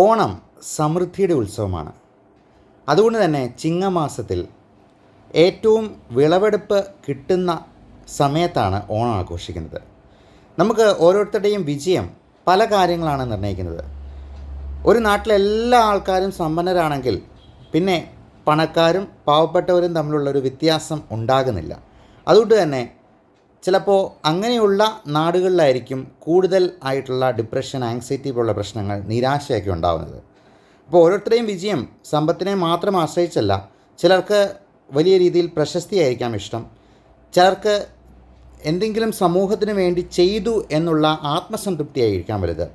ഓണം സമൃദ്ധിയുടെ ഉത്സവമാണ്. അതുകൊണ്ട് തന്നെ ചിങ്ങമാസത്തിൽ ഏറ്റവും വിളവെടുപ്പ് കിട്ടുന്ന സമയത്താണ് ഓണം ആഘോഷിക്കുന്നത്. നമുക്ക് ഓരോരുത്തരുടെയും വിജയം പല കാര്യങ്ങളാണ് നിർണയിക്കുന്നത്. ഒരു നാട്ടിലെ എല്ലാ ആൾക്കാരും സമ്പന്നരാണെങ്കിൽ പിന്നെ പണക്കാരും പാവപ്പെട്ടവരും തമ്മിലുള്ള ഒരു വ്യത്യാസം ഉണ്ടാകുന്നില്ല. അതുകൊണ്ട് തന്നെ ചിലപ്പോൾ അങ്ങനെയുള്ള നാടുകളിലായിരിക്കും കൂടുതൽ ആയിട്ടുള്ള ഡിപ്രഷൻ ആങ്സൈറ്റി പോലുള്ള പ്രശ്നങ്ങൾ നിരാശയൊക്കെ ഉണ്ടാകുന്നത് അപ്പോൾ ഓരോരുത്തരെയും വിജയം സമ്പത്തിനെ മാത്രം ആശ്രയിച്ചല്ല ചിലർക്ക് വലിയ രീതിയിൽ പ്രശസ്തിയായിരിക്കാം ഇഷ്ടം. ചിലർക്ക് എന്തെങ്കിലും സമൂഹത്തിന് വേണ്ടി ചെയ്തു എന്നുള്ള ആത്മസംതൃപ്തിയായിരിക്കാം വലുത്.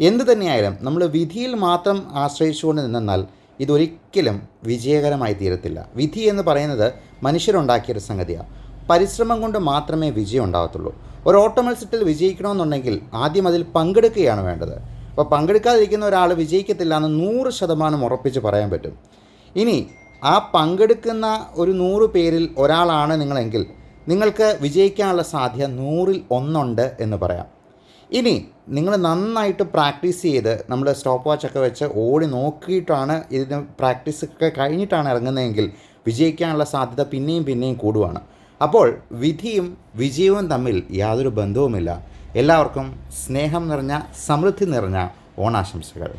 എന്തു തന്നെയായാലും നമ്മൾ വിധിയിൽ മാത്രം ആശ്രയിച്ചുകൊണ്ട് നിന്നാൽ ഇതൊരിക്കലും വിജയകരമായി തീരത്തില്ല. വിധി എന്ന് പറയുന്നത് മനുഷ്യരുണ്ടാക്കിയൊരു സംഗതിയാണ് പരിശ്രമം കൊണ്ട് മാത്രമേ വിജയം ഉണ്ടാകത്തുള്ളൂ. ഒരു ഓട്ട മത്സരത്തിൽ വിജയിക്കണമെന്നുണ്ടെങ്കിൽ ആദ്യം അതിൽ പങ്കെടുക്കുകയാണ് വേണ്ടത്. അപ്പോൾ പങ്കെടുക്കാതിരിക്കുന്ന ഒരാൾ വിജയിക്കത്തില്ല എന്ന് നൂറ് ശതമാനം ഉറപ്പിച്ച് പറയാൻ പറ്റും. ഇനി ആ പങ്കെടുക്കുന്ന ഒരു നൂറ് പേരിൽ ഒരാളാണ് നിങ്ങളെങ്കിൽ നിങ്ങൾക്ക് വിജയിക്കാനുള്ള സാധ്യത നൂറിൽ ഒന്നുണ്ട് എന്ന് പറയാം. ഇനി നിങ്ങൾ നന്നായിട്ട് പ്രാക്ടീസ് ചെയ്ത് നമ്മൾ സ്റ്റോപ്പ് വാച്ചൊക്കെ വെച്ച് ഓടി നോക്കിയിട്ടാണ് ഇതിന് പ്രാക്ടീസ് ഒക്കെ കഴിഞ്ഞിട്ടാണ് ഇറങ്ങുന്നതെങ്കിൽ വിജയിക്കാനുള്ള സാധ്യത പിന്നെയും പിന്നെയും കൂടുവാണ്. അപ്പോൾ വിധിയും വിജയവും തമ്മിൽ യാതൊരു ബന്ധവുമില്ല. എല്ലാവർക്കും സ്നേഹം നിറഞ്ഞ സമൃദ്ധി നിറഞ്ഞ ഓണാശംസകൾ.